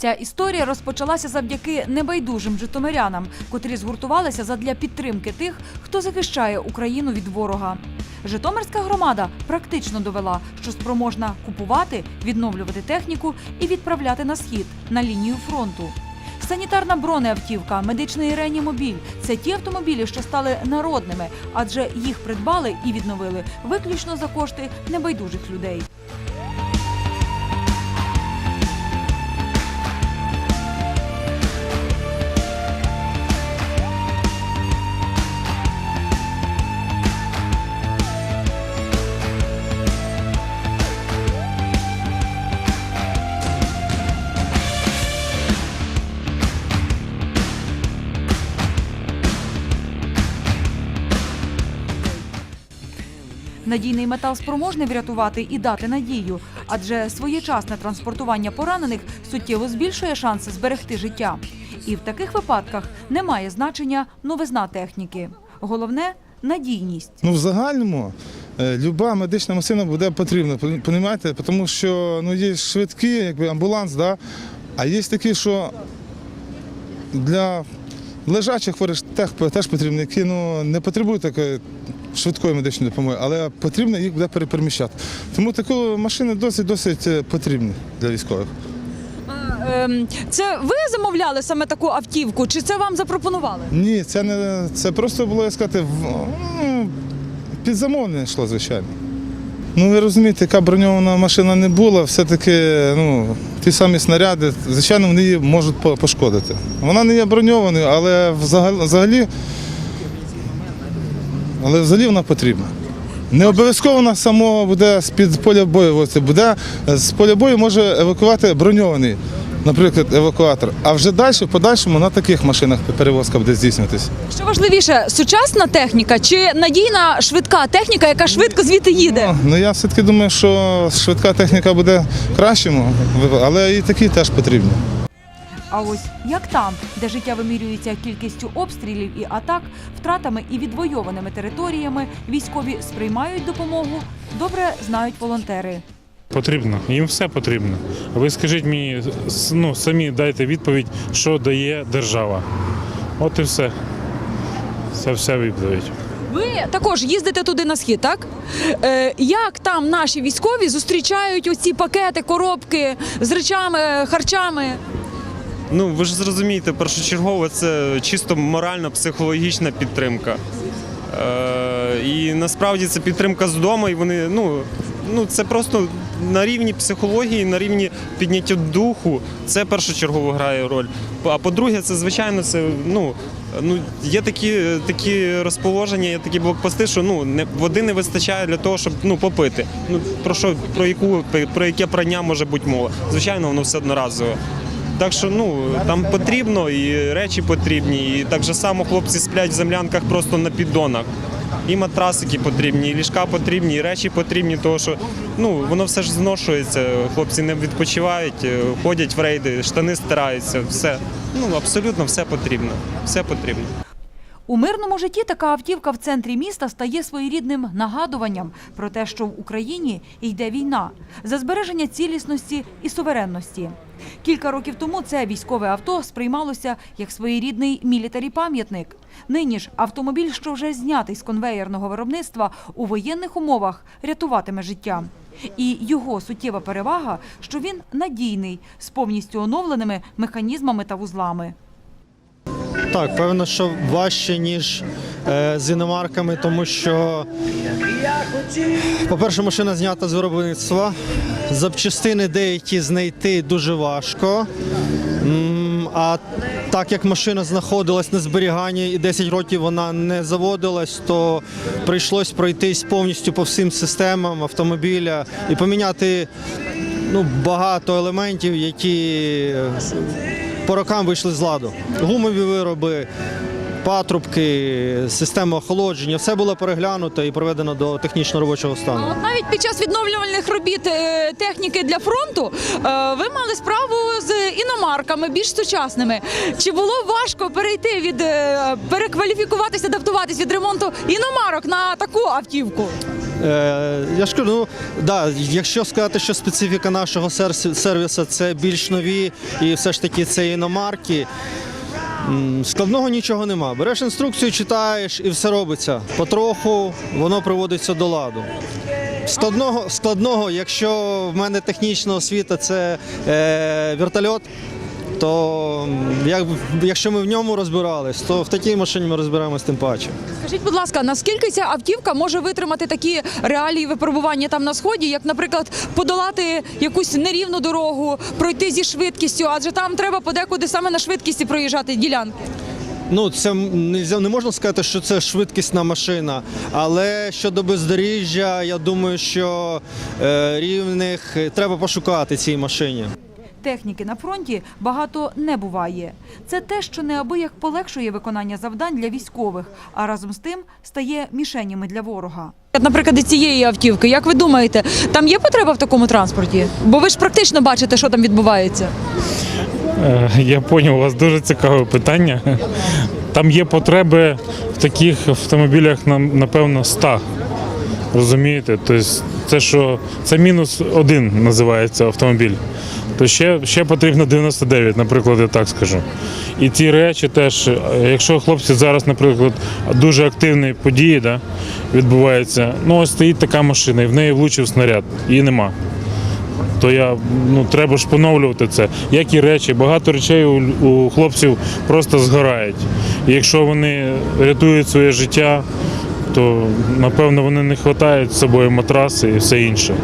Ця історія розпочалася завдяки небайдужим житомирянам, котрі згуртувалися задля підтримки тих, хто захищає Україну від ворога. Житомирська громада практично довела, що спроможна купувати, відновлювати техніку і відправляти на схід на лінію фронту. Санітарна бронеавтівка, медичний реанімобіль це ті автомобілі, що стали народними, адже їх придбали і відновили виключно за кошти небайдужих людей. Надійний метал спроможний врятувати і дати надію, адже своєчасне транспортування поранених суттєво збільшує шанси зберегти життя. І в таких випадках немає значення новизна техніки. Головне надійність. Ну, в загальному е, люба медична машина буде потрібна, понімаєте? Тому що ну, є швидкі, якби амбуланс, да? а є такі, що для лежачих хворих теж, потрібні, які ну, не потребують такої швидкої медичної допомоги, але потрібно їх буде переміщати. Тому такі машини досить-досить е, потрібні для військових. Ем, Це ви замовляли саме таку автівку, чи це вам запропонували? Ні, це не це просто було як сказати, ну, під замовлення йшло, звичайно. Ну ви розумієте, яка броньована машина не була, все-таки ну, ті самі снаряди, звичайно, вони її можуть пошкодити. Вона не є броньованою, але взагалі, взагалі, але взагалі вона потрібна. Не обов'язково вона само буде з-під поля бою, буде з поля бою може евакувати броньований, наприклад, евакуатор. А вже далі, в подальшому на таких машинах перевозка буде здійснюватися. Що важливіше, сучасна техніка чи надійна швидка техніка, яка швидко звідти їде? Ну, Ну я все-таки думаю, що швидка техніка буде кращому, але і такі теж потрібні. А ось як там, де життя вимірюється кількістю обстрілів і атак, втратами і відвойованими територіями, військові сприймають допомогу, добре знають волонтери. Потрібно, їм все потрібно. Ви скажіть мені, ну, самі дайте відповідь, що дає держава. От і все. Це вся відповідь. Ви також їздите туди на схід, так? Е, як там наші військові зустрічають оці пакети, коробки з речами, харчами? Ну, ви ж зрозумієте, першочергово це чисто морально-психологічна підтримка. Е, і насправді це підтримка з дому, і вони, ну, ну це просто на рівні психології, на рівні підняття духу, це першочергово грає роль. А по-друге, це звичайно, це ну. Ну, є такі, такі розположення, є такі блокпости, що ну не води не вистачає для того, щоб ну попити. Ну про що про яку про яке прання може бути мова? Звичайно, воно все одноразове. Так що ну там потрібно і речі потрібні, і так же само хлопці сплять в землянках просто на піддонах. І матрасики потрібні, і ліжка потрібні, і речі потрібні, тому що ну воно все ж зношується. Хлопці не відпочивають, е, ходять в рейди, штани стираються, все. Ну абсолютно все потрібно. Все потрібно. У мирному житті така автівка в центрі міста стає своєрідним нагадуванням про те, що в Україні йде війна за збереження цілісності і суверенності. Кілька років тому це військове авто сприймалося як своєрідний мілітарі пам'ятник. Нині ж автомобіль, що вже знятий з конвеєрного виробництва, у воєнних умовах рятуватиме життя. І його суттєва перевага, що він надійний з повністю оновленими механізмами та вузлами. Так, певно, що важче, ніж е, з іномарками, тому що, по-перше, машина знята з виробництва. Запчастини деякі знайти дуже важко. А так як машина знаходилась на зберіганні і 10 років вона не заводилась, то прийшлось пройтись повністю по всім системам автомобіля і поміняти ну, багато елементів, які по рокам вийшли з ладу. Гумові вироби, патрубки, система охолодження, все було переглянуто і приведено до технічно робочого стану. Навіть під час відновлювальних робіт е, техніки для фронту е, ви мали справу з іномарками більш сучасними. Чи було важко перейти від е, перекваліфікуватися, адаптуватись від ремонту іномарок на таку автівку? Е, я ж кажу, ну да, якщо сказати, що специфіка нашого сервісу це більш нові і все ж таки це іномарки. Складного нічого нема. Береш інструкцію, читаєш і все робиться. Потроху воно приводиться до ладу. Складного, складного, якщо в мене технічна освіта це е, вертольот, то як, якщо ми в ньому розбирались, то в такій машині ми розбираємось тим паче. Скажіть, будь ласка, наскільки ця автівка може витримати такі реалії випробування там на сході, як, наприклад, подолати якусь нерівну дорогу, пройти зі швидкістю, адже там треба подекуди саме на швидкісті проїжджати ділянки. Ну, це не можна сказати, що це швидкісна машина. Але щодо бездоріжжя, я думаю, що е, рівних е, треба пошукати цій машині. Техніки на фронті багато не буває. Це те, що неабияк полегшує виконання завдань для військових, а разом з тим стає мішенями для ворога. Наприклад, і цієї автівки, як ви думаєте, там є потреба в такому транспорті? Бо ви ж практично бачите, що там відбувається. Е, Я поняв, у вас дуже цікаве питання. Там є потреби в таких автомобілях, нам, напевно, 100. Розумієте? Тобто це що це мінус один називається автомобіль. То ще, ще потрібно 99, наприклад, я так скажу. І ці речі теж, е, якщо хлопці зараз, наприклад, дуже активні події да, відбуваються, ну ось стоїть така машина, і в неї влучив снаряд, її нема то я ну треба ж поновлювати це. Як і речі, багато речей у, у хлопців просто згорають. І якщо вони рятують своє життя, то напевно вони не хватають з собою матраси і все інше.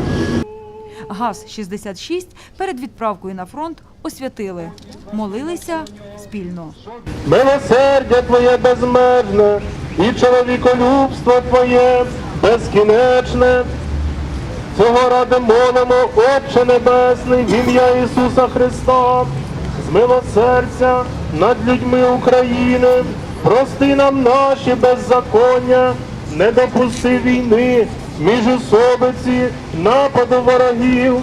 ГАЗ-66 перед відправкою на фронт освятили. Молилися спільно. Милосердя Твоє безмежне і чоловіколюбство Твоє безкінечне. Цього ради молимо, Отче Небесний, в ім'я Ісуса Христа, змилосердя над людьми України, прости нам наші беззаконня, не допусти війни, міжусобиці, нападу ворогів.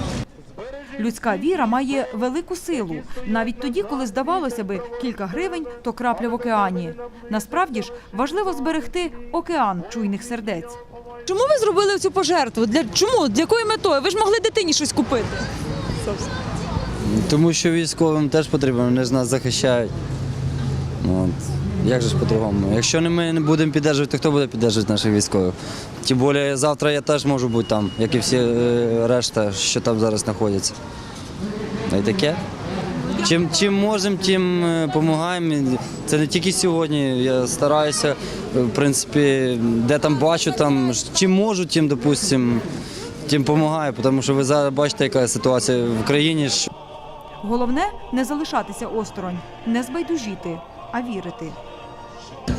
Людська віра має велику силу, навіть тоді, коли здавалося би кілька гривень, то крапля в океані. Насправді ж важливо зберегти океан чуйних сердець. Чому ви зробили цю пожертву? Для чому? Для якою метою? Ви ж могли дитині щось купити. Тому що військовим теж потрібно, вони ж нас захищають. От. Як же ж по-другому? Якщо ми не будемо підтримувати, то хто буде підтримувати наших військових? Тим більше завтра я теж можу бути там, як і всі е, решта, що там зараз знаходяться. Та й таке. Чим, чим можемо, тим допомагаємо. Це не тільки сьогодні. Я стараюся, е, в принципі, де там бачу, там чим можу, тим, допустим, тим допомагаю, тому що ви зараз бачите, яка ситуація в країні. Головне не залишатися осторонь, не збайдужіти, а вірити.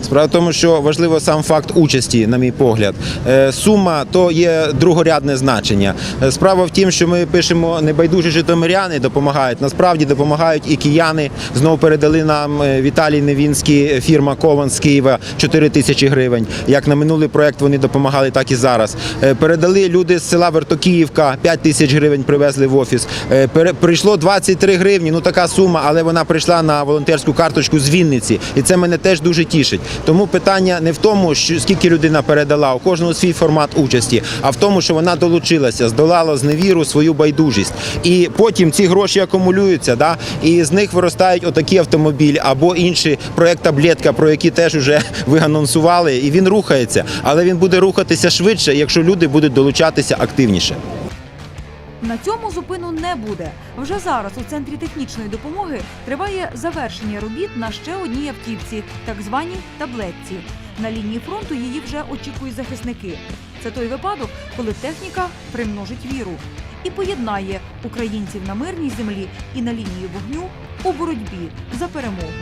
Справа в тому, що важливо сам факт участі, на мій погляд. Е, Сума то є другорядне значення. Е, Справа в тім, що ми пишемо небайдужі житомиряни допомагають. Насправді допомагають і кияни. Знову передали нам е, Віталій Невінський, фірма Кован з Києва 4 тисячі гривень. Як на минулий проект вони допомагали, так і зараз. Передали люди з села Вертокіївка 5 тисяч гривень привезли в офіс. Прийшло 23 гривні, ну така сума, але вона прийшла на волонтерську карточку з Вінниці, і це мене теж дуже тішить. Тому питання не в тому, що скільки людина передала, у кожного свій формат участі, а в тому, що вона долучилася, здолала зневіру свою байдужість. І потім ці гроші акумулюються, да, і з них виростають отакі автомобілі або інші проект таблетка, про які теж вже ви анонсували, і він рухається, але він буде рухатися швидше, якщо люди будуть долучатися активніше. На цьому зупину не буде. Вже зараз у центрі технічної допомоги триває завершення робіт на ще одній автівці, так званій таблетці. На лінії фронту її вже очікують захисники. Це той випадок, коли техніка примножить віру і поєднає українців на мирній землі і на лінії вогню у боротьбі за перемогу.